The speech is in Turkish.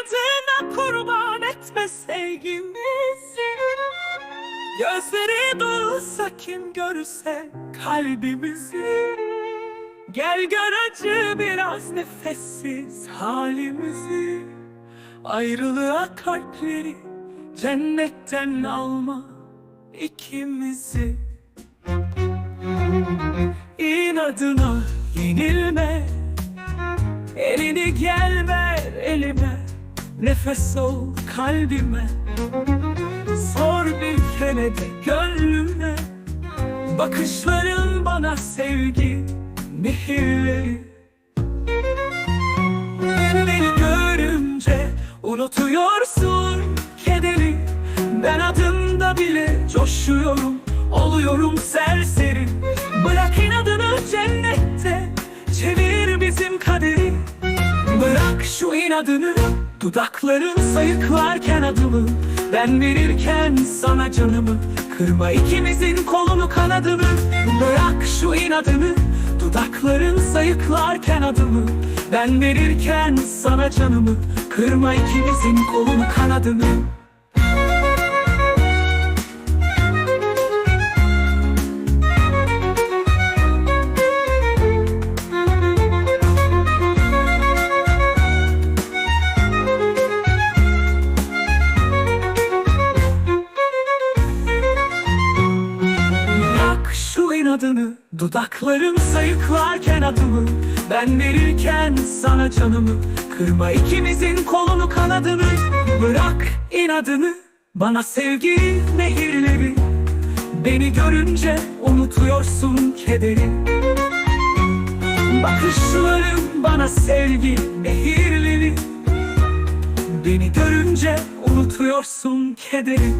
inadına kurban etme sevgimizi Gözleri dolsa kim görse kalbimizi. Gel gör acı biraz nefessiz halimizi. Ayrılığa kalpleri cennetten alma ikimizi. İnadına yenilme Elini gel ver elime Nefes ol kalbime. Sor bir kere de gönlüme. Bakışların bana sevgi Mihirleri. Beni görünce unutuyorsun kederi. Ben adımda bile coşuyorum Oluyorum serseri. Bırak inadını cennette Çevir bizim kaderi. Bırak şu inadını Dudakların sayıklarken adımı Ben verirken sana canımı. Kırma ikimizin kolunu kanadını Bırak şu inadını Dudakların sayıklarken adımı Ben verirken sana canımı. Kırma ikimizin kolunu kanadını şu inadını Dudaklarım sayıklarken adımı. Ben verirken sana canımı Kırma ikimizin kolunu kanadını. Bırak inadını Bana sevgi nehirleri. Beni görünce unutuyorsun kederi. Bakışların bana sevgi nehirleri. Beni görünce unutuyorsun kederi